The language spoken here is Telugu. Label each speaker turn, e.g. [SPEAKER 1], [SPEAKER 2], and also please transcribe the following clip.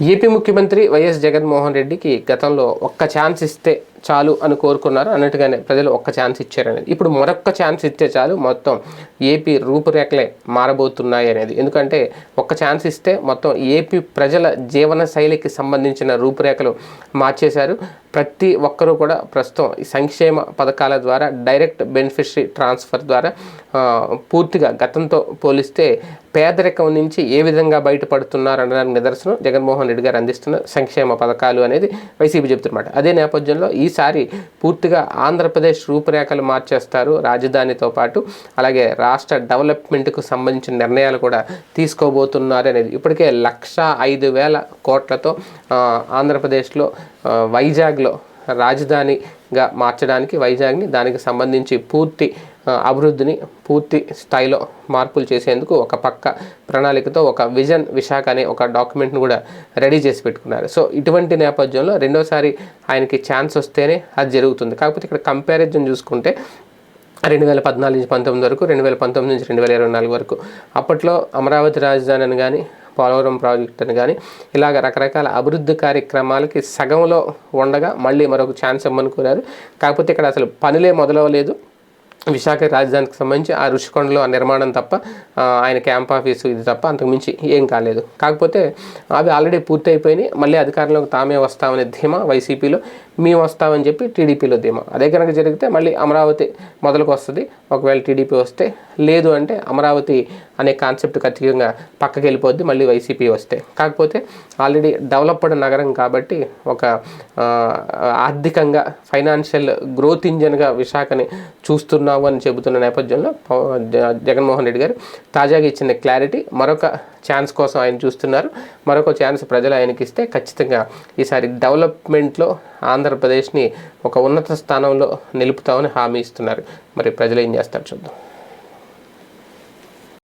[SPEAKER 1] ఏపీ ముఖ్యమంత్రి వైఎస్ జగన్మోహన్ రెడ్డికి గతంలో ఒక్క ఛాన్స్ ఇస్తే చాలు అని కోరుకున్నారు. అన్నట్టుగానే ప్రజలు ఒక్క ఛాన్స్ ఇచ్చారనేది. ఇప్పుడు మరొక్క ఛాన్స్ ఇస్తే చాలు మొత్తం ఏపీ రూపురేఖలే మారబోతున్నాయి అనేది. ఎందుకంటే ఒక్క ఛాన్స్ ఇస్తే మొత్తం ఏపీ ప్రజల జీవన శైలికి సంబంధించిన రూపురేఖలు మార్చేశారు. ప్రతి ఒక్కరూ కూడా ప్రస్తుతం ఈ సంక్షేమ పథకాల ద్వారా డైరెక్ట్ బెనిఫిషరీ ట్రాన్స్ఫర్ ద్వారా పూర్తిగా గతంతో పోలిస్తే పేదరికం నుంచి ఏ విధంగా బయటపడుతున్నారు అనడానికి నిదర్శనం జగన్మోహన్ రెడ్డి గారు అందిస్తున్న సంక్షేమ పథకాలు అనేది వైసీపీ చెబుతున్నమాట. అదే నేపథ్యంలో ఈ ఈసారి పూర్తిగా ఆంధ్రప్రదేశ్ రూపురేఖలు మార్చేస్తారు రాజధానితో పాటు. అలాగే రాష్ట్ర డెవలప్మెంట్కు సంబంధించిన నిర్ణయాలు కూడా తీసుకోబోతున్నారు అనేది. ఇప్పటికే లక్ష ఐదు వేల కోట్లతో ఆంధ్రప్రదేశ్లో వైజాగ్లో రాజధానిగా మార్చడానికి వైజాగ్ని దానికి సంబంధించి పూర్తి అభివృద్ధిని పూర్తి స్థాయిలో మార్పులు చేసేందుకు ఒక పక్క ప్రణాళికతో ఒక విజన్ విశాఖ అనే ఒక డాక్యుమెంట్ను కూడా రెడీ చేసి పెట్టుకున్నారు. సో ఇటువంటి నేపథ్యంలో రెండోసారి ఆయనకి ఛాన్స్ వస్తేనే అది జరుగుతుంది. కాకపోతే ఇక్కడ కంపారిజన్ చూసుకుంటే రెండు వేల పద్నాలుగు నుంచి పంతొమ్మిది వరకు రెండు వేల పంతొమ్మిది నుంచి రెండు వేల ఇరవై నాలుగు వరకు అప్పట్లో అమరావతి రాజధాని అని కానీ పోలవరం ప్రాజెక్ట్ అని కానీ ఇలాగ రకరకాల అభివృద్ధి కార్యక్రమాలకి సగంలో ఉండగా మళ్ళీ మరొక ఛాన్స్ ఇవ్వమని కోరారు. కాకపోతే ఇక్కడ అసలు పనులే మొదలవలేదు. విశాఖ రాజధానికి సంబంధించి ఆ ఋషికొండలో ఆ నిర్మాణం తప్ప ఆయన క్యాంప్ ఆఫీసు ఇది తప్ప అంతకుమించి ఏం కాలేదు. కాకపోతే అవి ఆల్రెడీ పూర్తి అయిపోయినాయి మళ్ళీ అధికారంలోకి తామే వస్తామనే ధీమా వైసీపీలో మేము వస్తామని చెప్పి టీడీపీలో ధీమా. అదే కనుక జరిగితే మళ్ళీ అమరావతి మొదలకు వస్తుంది. ఒకవేళ టీడీపీ వస్తే లేదు అంటే అమరావతి అనే కాన్సెప్ట్ ఖచ్చితంగా పక్కకి వెళ్ళిపోద్ది మళ్ళీ వైసీపీ వస్తే. కాకపోతే ఆల్రెడీ డెవలప్డ్ నగరం కాబట్టి ఒక ఆర్థికంగా ఫైనాన్షియల్ గ్రోత్ ఇంజన్గా విశాఖని చూస్తున్నాము అని చెబుతున్న నేపథ్యంలో జ- జగన్మోహన్ రెడ్డి గారు తాజాగా ఇచ్చిన క్లారిటీ మరొక ఛాన్స్ కోసం ఆయన చూస్తున్నారు. మరొక ఛాన్స్ ప్రజలు ఆయనకి ఇస్తే ఖచ్చితంగా ఈసారి డెవలప్మెంట్లో ఆంధ్రప్రదేశ్ని ఒక ఉన్నత స్థానంలో నిలుపుతామని హామీ ఇస్తున్నారు. మరి ప్రజలు ఏం చేస్తారు చూద్దాం.